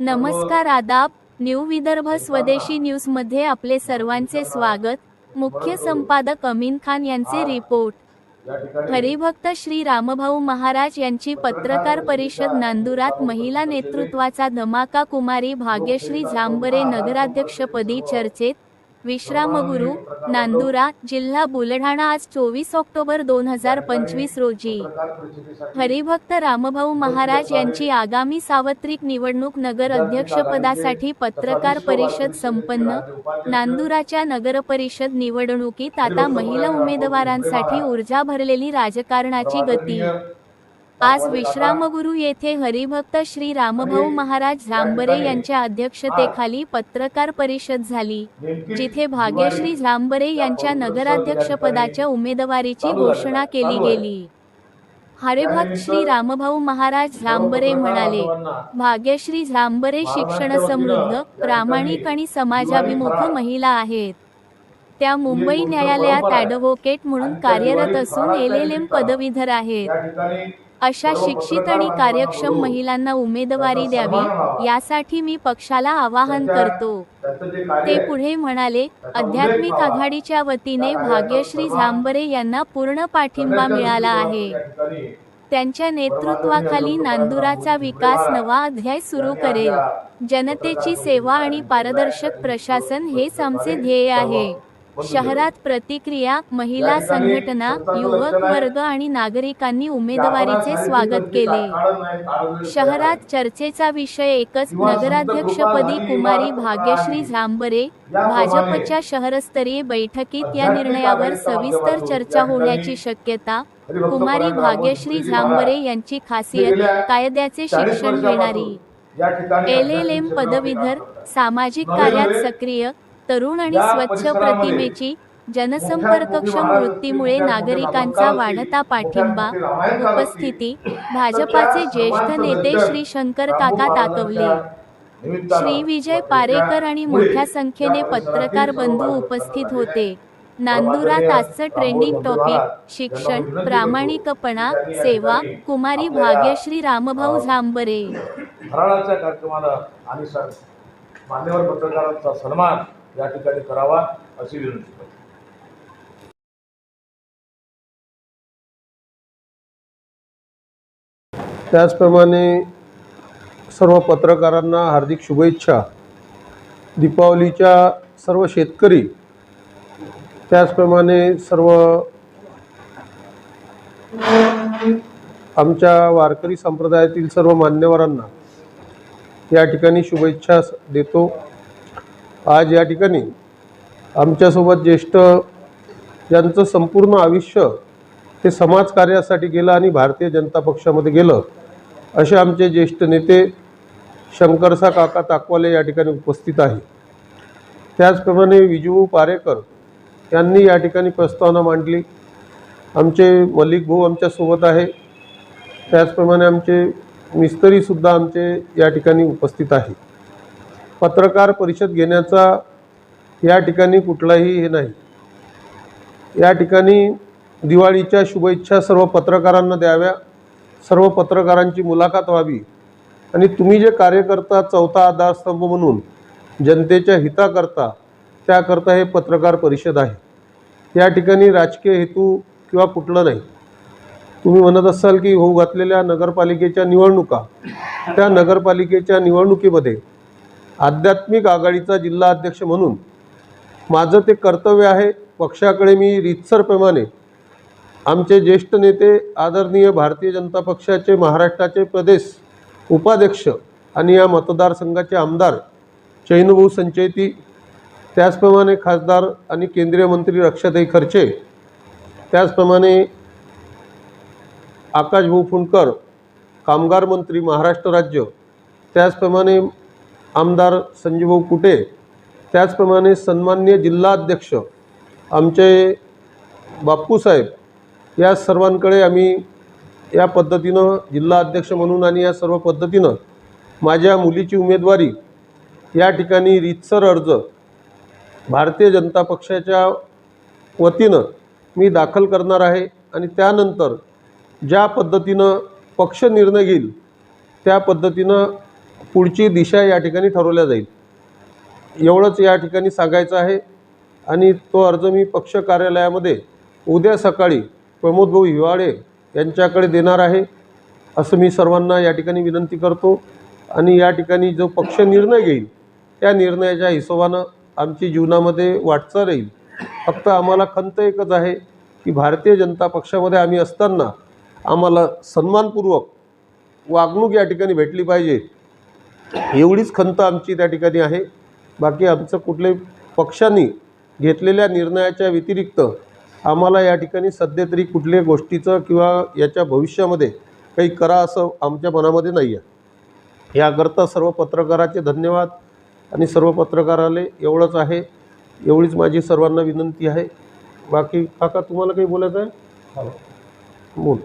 नमस्कार आदाब. न्यू विदर्भ स्वदेशी न्यूजमध्ये आपले सर्वांचे स्वागत. मुख्य संपादक अमीन खान यांचे रिपोर्ट. हरिभक्त श्री रामभाऊ महाराज यांची पत्रकार परिषद नांदुरात महिला नेतृत्वाचा धमाका कुमारी भाग्यश्री झांबरे नगराध्यक्षपदी चर्चेत विश्रामगुरु नांदुरा जिल्हा बुलढाणा आज चोवीस ऑक्टोबर दोन हजार पंचवीस रोजी. हरिभक्त रामभाऊ महाराज यांची आगामी सार्वत्रिक निवडणूक नगर अध्यक्षपदासाठी पत्रकार परिषद संपन्न. नांदुराच्या नगरपरिषद निवडणुकीत आता महिला उमेदवारांसाठी ऊर्जा भरलेली राजकारणाची गती. आज विश्रामगुरु येथे हरिभक्त श्री रामभाऊ महाराज झांबरे यांच्या अध्यक्षतेखाली पत्रकार परिषद झाली जिथे भाग्यश्री झांबरे यांच्या नगराध्यक्षपदाच्या उमेदवारीची घोषणा केली गेली. हरिभक्त श्री रामभाऊ महाराज झांबरे म्हणाले भाग्यश्री झांबरे शिक्षण समृद्ध प्रामाणिक आणि समाजाभिमुख महिला आहेत. त्या मुंबई न्यायालयात ॲडव्होकेट म्हणून कार्यरत असून एल एल एम पदवीधर आहेत. अशा शिक्षित आणि कार्यक्षम महिलांना उमेदवारी द्यावी यासाठी मी पक्षाला आवाहन करतो. ते पुढे म्हणाले आध्यात्मिक आघाडीच्या वतीने भाग्यश्री झांबरे यांना पूर्ण पाठिंबा मिळाला आहे. त्यांच्या नेतृत्वाखाली नांदुराचा विकास नवा अध्याय सुरू करेल. जनतेची सेवा आणि पारदर्शक प्रशासन हेच आमचे ध्येय आहे. शहरात प्रतिक्रिया महिला संघटना युवक वर्ग आणि नागरिकांनी उमेदवारीचे स्वागत केले. शहरात चर्चेचा विषय एकच नगराध्यक्षपदी कुमारी भाग्यश्री झांबरे भाजपच्या शहरस्तरीय बैठकीत या निर्णयावर सविस्तर चर्चा होण्याची शक्यता कुमारी भाग्यश्री झांबरे यांची खासियत कायद्याचे शिक्षण घेणारी एल एल एम पदवीधर सामाजिक कार्यात सक्रिय तरुण आणि स्वच्छ प्रतिमेची जनसंपर्कक्षम वृत्तीमुळे नागरिकांचा वाढता पाठिंबा उपस्थिती भाजपाचे ज्येष्ठ नेते श्री शंकर काका ताकवले श्री विजय पारेकर आणि मोठ्या संख्येने पत्रकार बंधू उपस्थित होते. नांदुरात आजचं ट्रेंडिंग टॉपिक शिक्षण प्रामाणिकपणा सेवा कुमारी भाग्यश्री रामभाऊ झांबरे. कार्यक्रमाला आणि मान्यवर पत्रकारांचा सन्मान या ठिकाणी करावा अशी विनंती करतो. त्याचप्रमाणे सर्व पत्रकारांना हार्दिक शुभेच्छा. दीपावलीच्या सर्व शेतकरी त्याचप्रमाणे सर्व आमच्या वारकरी संप्रदायातील सर्व मान्यवरांना या ठिकाणी शुभेच्छा देतो. आज या ठिकाणी आमच्यासोबत ज्येष्ठ ज्यांचं संपूर्ण आयुष्य हे समाजकार्यासाठी गेलं आणि भारतीय जनता पक्षामध्ये गेलं असे आमचे ज्येष्ठ नेते शंकरसा काका ताकवाले या ठिकाणी उपस्थित आहे त्याचप्रमाणे विजू पारेकर यांनी या ठिकाणी प्रस्तावना मांडली. आमचे मलिक भाऊ आमच्यासोबत आहे. त्याचप्रमाणे आमचे मिस्त्रीसुद्धा आमचे या ठिकाणी उपस्थित आहे पत्रकार परिषद घेण्याचा या ठिकाणी कुठलाही हे नाही. या ठिकाणी दिवाळीच्या शुभेच्छा सर्व पत्रकारांना द्याव्या. सर्व पत्रकारांची मुलाखत व्हावी. आणि तुम्ही जे कार्य करता चौथा आधारस्तंभ म्हणून जनतेच्या हिताकरता त्याकरता हे पत्रकार परिषद आहे. या ठिकाणी राजकीय हेतू किंवा कुठलं नाही. तुम्ही म्हणत असाल की होऊ घातलेल्या नगरपालिकेच्या निवडणुका. त्या नगरपालिकेच्या निवडणुकीमध्ये आध्यात्मिक आघाडीचा जिल्हा अध्यक्ष म्हणून माझं ते कर्तव्य आहे. पक्षाकडे मी रीतसरप्रमाणे आमचे ज्येष्ठ नेते आदरणीय भारतीय जनता पक्षाचे महाराष्ट्राचे प्रदेश उपाध्यक्ष आणि या मतदारसंघाचे आमदार चैनभाऊ संचेती त्याचप्रमाणे खासदार आणि केंद्रीय मंत्री रक्षाताई खर्चे त्याचप्रमाणे आकाशभाऊ फुंडकर कामगार मंत्री महाराष्ट्र राज्य त्याचप्रमाणे आमदार संजीवभाऊ कुटे. त्याचप्रमाणे सन्मान्य जिल्हाध्यक्ष आमचे बाप्पूसाहेब. या सर्वांकडे आम्ही या पद्धतीनं जिल्हा अध्यक्ष म्हणून आणि या सर्व पद्धतीनं माझ्या मुलीची उमेदवारी या ठिकाणी रीतसर अर्ज भारतीय जनता पक्षाच्या वतीनं मी दाखल करणार आहे आणि त्यानंतर ज्या पद्धतीनं पक्ष निर्णय घेईल त्या पद्धतीनं पुढची दिशा या ठिकाणी ठरवल्या जाईल. एवढंच या ठिकाणी सांगायचं आहे आणि तो अर्ज मी पक्ष कार्यालयामध्ये उद्या सकाळी प्रमोदभाऊ हिवाळे यांच्याकडे देणार आहे असं मी सर्वांना या ठिकाणी विनंती करतो. आणि या ठिकाणी जो पक्ष निर्णय घेईल त्या निर्णयाच्या हिशोबानं आमची जीवनामध्ये वाटचाल येईल. फक्त आम्हाला खंत एकच आहे की भारतीय जनता पक्षामध्ये आम्ही असताना आम्हाला सन्मानपूर्वक वागणूक या ठिकाणी भेटली पाहिजे. एवढीच खंत आमची त्या ठिकाणी आहे. बाकी आमचं कुठल्याही पक्षांनी घेतलेल्या निर्णयाच्या व्यतिरिक्त आम्हाला या ठिकाणी सध्या तरी कुठल्याही गोष्टीचं किंवा याच्या भविष्यामध्ये काही करा असं आमच्या मनामध्ये नाही आहे याकरता सर्व पत्रकाराचे धन्यवाद आणि सर्व पत्रकाराले एवढंच आहे. एवढीच माझी सर्वांना विनंती आहे. बाकी काका तुम्हाला काही बोलायचं आहे बोल.